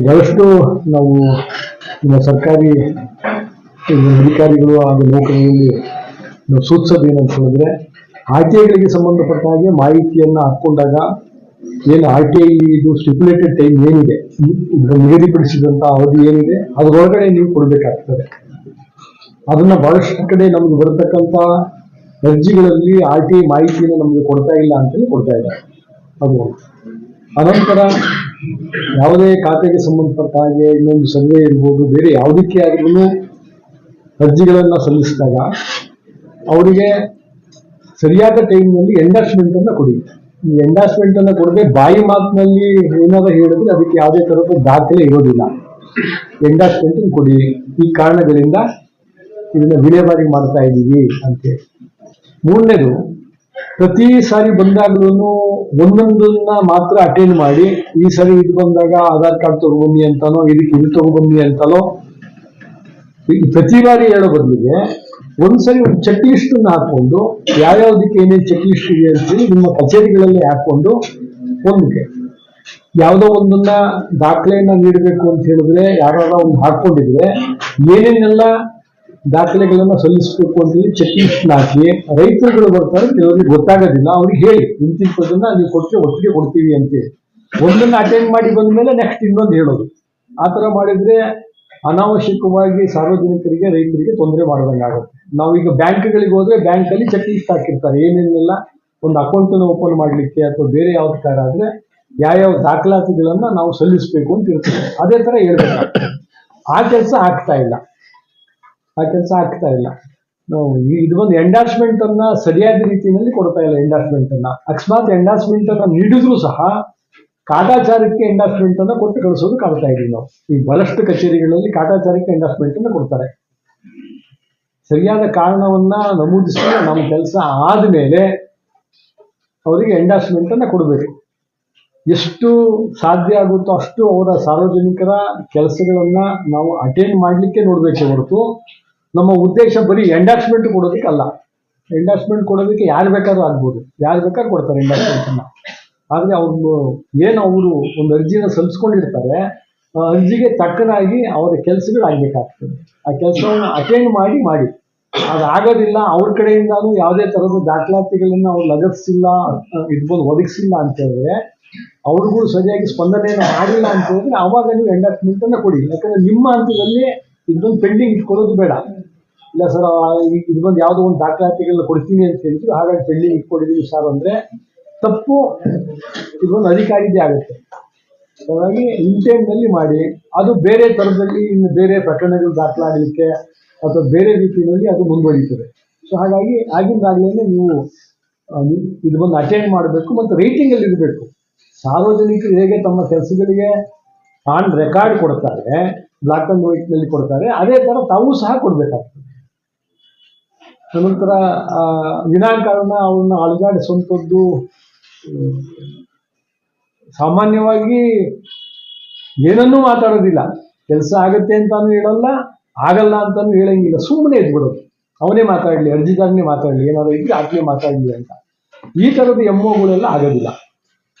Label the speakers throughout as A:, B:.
A: ಬಹಳಷ್ಟು ನಾವು ನಮ್ಮ ಸರ್ಕಾರಿ ಅಧಿಕಾರಿಗಳು ಹಾಗೂ ನೌಕರರಲ್ಲಿ ನಾವು ಸೂಚಿಸೋದು ಏನಂತ ಹೇಳಿದ್ರೆ ಆರ್ ಟಿ ಐಗಳಿಗೆ ಸಂಬಂಧಪಟ್ಟ ಹಾಗೆ ಮಾಹಿತಿಯನ್ನು ಹಾಕ್ಕೊಂಡಾಗ ಏನು ಆರ್ ಟಿ ಐ ಇದು ಸ್ಟಿಪ್ಯುಲೇಟೆಡ್ ಟೈಮ್ ಏನಿದೆ ನಿಗದಿಪಡಿಸಿದಂಥ ಅವಧಿ ಏನಿದೆ, ಅದರೊಳಗಡೆ ನೀವು ಕೊಡಬೇಕಾಗ್ತದೆ ಅದನ್ನ ಬಹಳಷ್ಟು ಕಡೆ ನಮ್ಗೆ ಬರತಕ್ಕಂಥ ಅರ್ಜಿಗಳಲ್ಲಿ ಆರ್ ಟಿ ಐ ಮಾಹಿತಿಯನ್ನು ನಮಗೆ ಕೊಡ್ತಾ ಇಲ್ಲ ಅಂತೇಳಿ ಕೊಡ್ತಾ ಇದ್ದಾರೆ ಅದು. ಅನಂತರ ಯಾವುದೇ ಖಾತೆಗೆ ಸಂಬಂಧಪಟ್ಟ ಹಾಗೆ ಇನ್ನೊಂದು ಸರ್ವೆ ಇರ್ಬೋದು, ಬೇರೆ ಯಾವುದಕ್ಕೆ ಆದ್ರೂ ಅರ್ಜಿಗಳನ್ನು ಸಲ್ಲಿಸಿದಾಗ ಅವರಿಗೆ ಸರಿಯಾದ ಟೈಮ್ನಲ್ಲಿ ಎಂಡಾರ್ಸ್ಮೆಂಟ್ ಅನ್ನು ಕೊಡಿ. ಈ ಎಂಡಾರ್ಸ್ಮೆಂಟ್ ಅನ್ನು ಕೊಡದೆ ಬಾಯಿ ಮಾತಿನಲ್ಲಿ ಏನಾದರೂ ಹೇಳಿದ್ರೆ ಅದಕ್ಕೆ ಯಾವುದೇ ತರಹದ ದಾಖಲೆ ಇರೋದಿಲ್ಲ. ಎಂಡಾರ್ಸ್ಮೆಂಟ್ ಕೊಡಿ. ಈ ಕಾರಣಗಳಿಂದ ಇದನ್ನ ವಿಲೇವಾರಿ ಮಾಡ್ತಾ ಇದ್ದೀವಿ ಅಂತ ಮೂರನೇದು ಪ್ರತಿ ಸಾರಿ ಬಂದಾಗ್ಲೂ ಒಂದೊಂದನ್ನ ಮಾತ್ರ ಅಟೆಂಡ್ ಮಾಡಿ, ಈ ಸಾರಿ ಇದು ಬಂದಾಗ ಆಧಾರ್ ಕಾರ್ಡ್ ತಗೊಬನ್ನಿ ಅಂತಾನೋ, ಇದಕ್ಕೆ ಇದು ತಗೊಬನ್ನಿ ಅಂತಾನೋ ಪ್ರತಿ ಬಾರಿ ಹೇಳೋ ಬದಲಿಗೆ ಒಂದ್ಸರಿ ಒಂದು ಚೆಕ್ ಲಿಸ್ಟ್ ಅನ್ನ ಹಾಕೊಂಡು ಯಾವ್ಯಾವ್ದಕ್ಕೆ ಏನೇನು ಚೆಕ್ ಲಿಸ್ಟ್ ಇದೆ ಅಂತೇಳಿ ನಿಮ್ಮ ಕಚೇರಿಗಳಲ್ಲಿ ಹಾಕೊಂಡು ಒಂದಕ್ಕೆ ಯಾವುದೋ ಒಂದನ್ನ ದಾಖಲೆಯನ್ನ ನೀಡಬೇಕು ಅಂತ ಹೇಳಿದ್ರೆ ಯಾರು ಒಂದು ಹಾಕೊಂಡಿದ್ರೆ ಏನೇನೆಲ್ಲ ದಾಖಲೆಗಳನ್ನ ಸಲ್ಲಿಸಬೇಕು ಅಂತ ಹೇಳಿ ಚೆಕ್ ಲಿಸ್ಟ್ ಹಾಕಿ ರೈತರುಗಳು ಬರ್ತಾರೆ ಕೆಲವರಿಗೆ ಗೊತ್ತಾಗೋದಿಲ್ಲ, ಅವ್ರಿಗೆ ಹೇಳಿ. ಇಂತಿಂಥದನ್ನ ನೀವು ಕೊಟ್ಟರೆ ಒಟ್ಟಿಗೆ ಕೊಡ್ತೀವಿ ಅಂತೇಳಿ. ಒಂದನ್ನ ಅಟೆಂಡ್ ಮಾಡಿ ಬಂದ ಮೇಲೆ ನೆಕ್ಸ್ಟ್ ಇನ್ನೊಂದು ಹೇಳೋದು. ಆ ಥರ ಮಾಡಿದ್ರೆ ಅನಾವಶ್ಯಕವಾಗಿ ಸಾರ್ವಜನಿಕರಿಗೆ, ರೈತರಿಗೆ ತೊಂದರೆ ಆಗುತ್ತೆ. ನಾವೀಗ ಬ್ಯಾಂಕ್ಗಳಿಗೆ ಹೋದ್ರೆ ಬ್ಯಾಂಕಲ್ಲಿ ಚೆಕ್ ಲಿಸ್ಟ್ ಹಾಕಿರ್ತಾರೆ. ಏನೇನೆಲ್ಲ ಒಂದು ಅಕೌಂಟನ್ನು ಓಪನ್ ಮಾಡಲಿಕ್ಕೆ ಅಥವಾ ಬೇರೆ ಯಾವ್ದು ಕಾರ ಆದ್ರೆ ಯಾವ್ಯಾವ ದಾಖಲಾತಿಗಳನ್ನ ನಾವು ಸಲ್ಲಿಸಬೇಕು ಅಂತ ಇರ್ತದೆ. ಅದೇ ತರ ಹೇಳ್ಬೇಕು ಆ ಕೆಲಸ ಆಗ್ತಾ ಇಲ್ಲ. ಆ ಕೆಲಸ ಆಗ್ತಾ ಇಲ್ಲ. ನಾವು ಇದು ಒಂದು ಎಂಡಾರ್ಸ್ಮೆಂಟ್ ಅನ್ನ ಸರಿಯಾದ ರೀತಿಯಲ್ಲಿ ಕೊಡ್ತಾ ಇಲ್ಲ ಎಂಡಾರ್ಸ್ಮೆಂಟ್ ಅನ್ನ. ಅಕಸ್ಮಾತ್ ಎಂಡಾರ್ಸ್ಮೆಂಟ್ ಅನ್ನ ನೀಡಿದ್ರು ಸಹ ಕಾಟಾಚಾರಕ್ಕೆ ಎಂಡಾರ್ಸ್ಮೆಂಟ್ ಅನ್ನ ಕೊಟ್ಟು ಕಳಿಸೋದು ಕಾಣ್ತಾ ಇದೀವಿ ನಾವು. ಈ ಬಹಳಷ್ಟು ಕಚೇರಿಗಳಲ್ಲಿ ಕಾಟಾಚಾರಕ್ಕೆ ಎಂಡಾರ್ಸ್ಮೆಂಟ್ ಅನ್ನ ಕೊಡ್ತಾರೆ. ಸರಿಯಾದ ಕಾರಣವನ್ನ ನಮೂದಿಸಿ ನಮ್ಮ ಕೆಲಸ ಆದಮೇಲೆ ಅವರಿಗೆ ಎಂಡಾರ್ಸ್ಮೆಂಟ್ ಅನ್ನ ಕೊಡಬೇಕು. ಎಷ್ಟು ಸಾಧ್ಯ ಆಗುತ್ತೋ ಅಷ್ಟು ಅವರ ಸಾರ್ವಜನಿಕರ ಕೆಲಸಗಳನ್ನ ನಾವು ಅಟೆಂಡ್ ಮಾಡಲಿಕ್ಕೆ ನೋಡಬೇಕು ಹೊರತು ನಮ್ಮ ಉದ್ದೇಶ ಬರೀ ಕೊಡೋದಕ್ಕೆ ಕೊಡೋದಕ್ಕಲ್ಲ. ಎಂಡಾಸ್ಮೆಂಟ್ ಕೊಡೋದಕ್ಕೆ ಯಾರು ಬೇಕಾದ್ರೂ ಆಗ್ಬೋದು. ಯಾರು ಬೇಕಾದ್ರೂ ಕೊಡ್ತಾರೆ ಎಂಡಾಕ್ಸ್ಮೆಂಟನ್ನು ಆದರೆ ಅವ್ರು ಏನು ಅವರು ಒಂದು ಅರ್ಜಿನ ಸಲ್ಲಿಸ್ಕೊಂಡಿರ್ತಾರೆ ಅರ್ಜಿಗೆ ತಕ್ಕನಾಗಿ ಅವರ ಕೆಲಸಗಳು ಆಗ್ಬೇಕಾಗ್ತದೆ ಆ ಕೆಲಸವನ್ನು ಅಟೆಂಡ್ ಮಾಡಿ ಮಾಡಿ. ಅದಾಗೋದಿಲ್ಲ ಅವ್ರ ಕಡೆಯಿಂದಾನು ಯಾವುದೇ ಥರದ ದಾಖಲಾತಿಗಳನ್ನ ಅವ್ರು ಲಗತ್ಸಿಲ್ಲ ಇದ್ಬೋದು ಒದಗಿಸಿಲ್ಲ ಅಂತ ಹೇಳಿದ್ರೆ ಅವ್ರಿಗೂ ಸರಿಯಾಗಿ ಸ್ಪಂದನೆಯನ್ನು ಮಾಡಿಲ್ಲ ಅಂತ ಹೇಳಿದ್ರೆ, ಅವಾಗ ನೀವು ಎಂಡಾರ್ಸ್ಮೆಂಟ್ ಕೊಡಿ. ಯಾಕಂದ್ರೆ ನಿಮ್ಮ ಹಂತದಲ್ಲಿ ಇದೊಂದು ಪೆಂಡಿಂಗ್ ಇಟ್ಕೊಳ್ಳೋದು ಬೇಡ. ಇಲ್ಲ ಸರ್ ಇದು ಬಂದು ಯಾವುದೋ ಒಂದು ದಾಖಲಾತಿಗಳನ್ನ ಕೊಡ್ತೀನಿ ಅಂತ ಹೇಳಿದ್ರು, ಹಾಗಾಗಿ ಪೆಂಡಿಂಗ್ ಇಟ್ಕೊಂಡಿದ್ದೀನಿ ಸರ್ ಅಂದ್ರೆ ತಪ್ಪು. ಇದೊಂದು ಅಧಿಕಾರಿದ್ದೇ ಆಗುತ್ತೆ. ಹಾಗಾಗಿ ಇನ್ ಟೈಮ್ನಲ್ಲಿ ಮಾಡಿ, ಅದು ಬೇರೆ ಥರದಲ್ಲಿ ಇನ್ನು ಬೇರೆ ಪ್ರಕರಣಗಳು ದಾಖಲಾಗಲಿಕ್ಕೆ ಅಥವಾ ಬೇರೆ ರೀತಿಯಲ್ಲಿ ಅದು ಮುಂದುವರಿಯುತ್ತದೆ ಸೊ ಹಾಗಾಗಿ ಆಗಿಂದಾಗಲೇ ನೀವು ಇದು ಬಂದು ಅಟೆಂಡ್ ಮಾಡಬೇಕು ಮತ್ತು ರೈಟಿಂಗಲ್ಲಿ ಇರಬೇಕು. ಸಾರ್ವಜನಿಕರು ಹೇಗೆ ತಮ್ಮ ಕೆಲಸಗಳಿಗೆ ಆನ್ ರೆಕಾರ್ಡ್ ಕೊಡ್ತಾರೆ ಬ್ಲಾಕ್ ಅಂಡ್ ವೈಟ್ನಲ್ಲಿ ಕೊಡ್ತಾರೆ. ಅದೇ ತರ ತಾವು ಸಹ ಕೊಡ್ಬೇಕಾಗ್ತದೆ. ಅನಂತರ ವಿನಾಕಾರಣ ಅವನ್ನ ಅಳಗಾಡಿಸುವಂಥದ್ದು ಸಾಮಾನ್ಯವಾಗಿ ಏನನ್ನೂ ಮಾತಾಡೋದಿಲ್ಲ. ಕೆಲಸ ಆಗುತ್ತೆ ಅಂತಾನು ಹೇಳಲ್ಲ, ಆಗಲ್ಲ ಅಂತಾನು ಹೇಳಂಗಿಲ್ಲ. ಸುಮ್ಮನೆ ಇದ್ಬಿಡೋದು. ಅವನೇ ಮಾತಾಡಲಿ, ಅರ್ಜಿದಾರನೇ ಮಾತಾಡಲಿ, ಏನಾದ್ರು ಇದ್ರೆ ಆಕೆ ಮಾತಾಡಲಿ ಅಂತ. ಈ ಥರದ ಎಮ್ಮೋಗಳೆಲ್ಲ ಆಗೋದಿಲ್ಲ.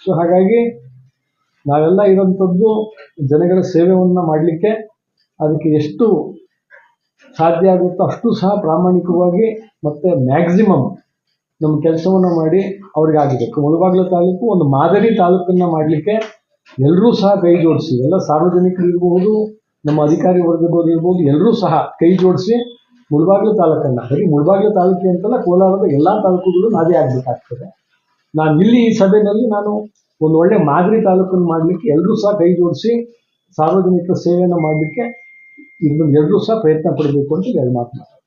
A: ಸೊ ಹಾಗಾಗಿ ನಾವೆಲ್ಲ ಇರೋಂಥದ್ದು ಜನಗಳ ಸೇವೆಯನ್ನು ಮಾಡಲಿಕ್ಕೆ ಅದಕ್ಕೆ ಎಷ್ಟು ಸಾಧ್ಯ ಆಗುತ್ತೋ ಅಷ್ಟು ಸಹ ಪ್ರಾಮಾಣಿಕವಾಗಿ ಮತ್ತೆ ಮ್ಯಾಕ್ಸಿಮಮ್ ನಮ್ಮ ಕೆಲಸವನ್ನು ಮಾಡಿ ಅವ್ರಿಗೆ ಆಗಬೇಕು ಮುಳಬಾಗಿಲು ತಾಲೂಕು ಒಂದು ಮಾದರಿ ತಾಲೂಕನ್ನು ಮಾಡಲಿಕ್ಕೆ ಎಲ್ಲರೂ ಸಹ ಕೈ ಜೋಡಿಸಿ. ಎಲ್ಲ ಸಾರ್ವಜನಿಕರು ಇರಬಹುದು ನಮ್ಮ ಅಧಿಕಾರಿ ವರ್ಗದವರು ಇರ್ಬೋದು ಎಲ್ಲರೂ ಸಹ ಕೈ ಜೋಡಿಸಿ ಮುಳಬಾಗಿಲು ತಾಲೂಕನ್ನ. ಬರೀ ಮುಳಬಾಗಿಲು ತಾಲೂಕಿ ಅಂತಲ್ಲ, ಕೋಲಾರದ ಎಲ್ಲಾ ತಾಲೂಕುಗಳು ನಾದೇ ಆಗಬೇಕಾಗ್ತದೆ. ನಾನು ಇಲ್ಲಿ ಈ ಸಭೆಯಲ್ಲಿ ನಾನು ಒಂದು ಒಳ್ಳೆ ಮಾದರಿ ತಾಲೂಕನ್ನು ಮಾಡಲಿಕ್ಕೆ ಎಲ್ಲರೂ ಸಹ ಕೈ ಜೋಡಿಸಿ ಸಾರ್ವಜನಿಕ ಸೇವೆಯನ್ನು ಮಾಡಲಿಕ್ಕೆ ಇದನ್ನು ಎಲ್ಲರೂ ಸಹ ಪ್ರಯತ್ನ ಪಡಬೇಕು ಅಂತ ಹೇಳಿ ಮಾತು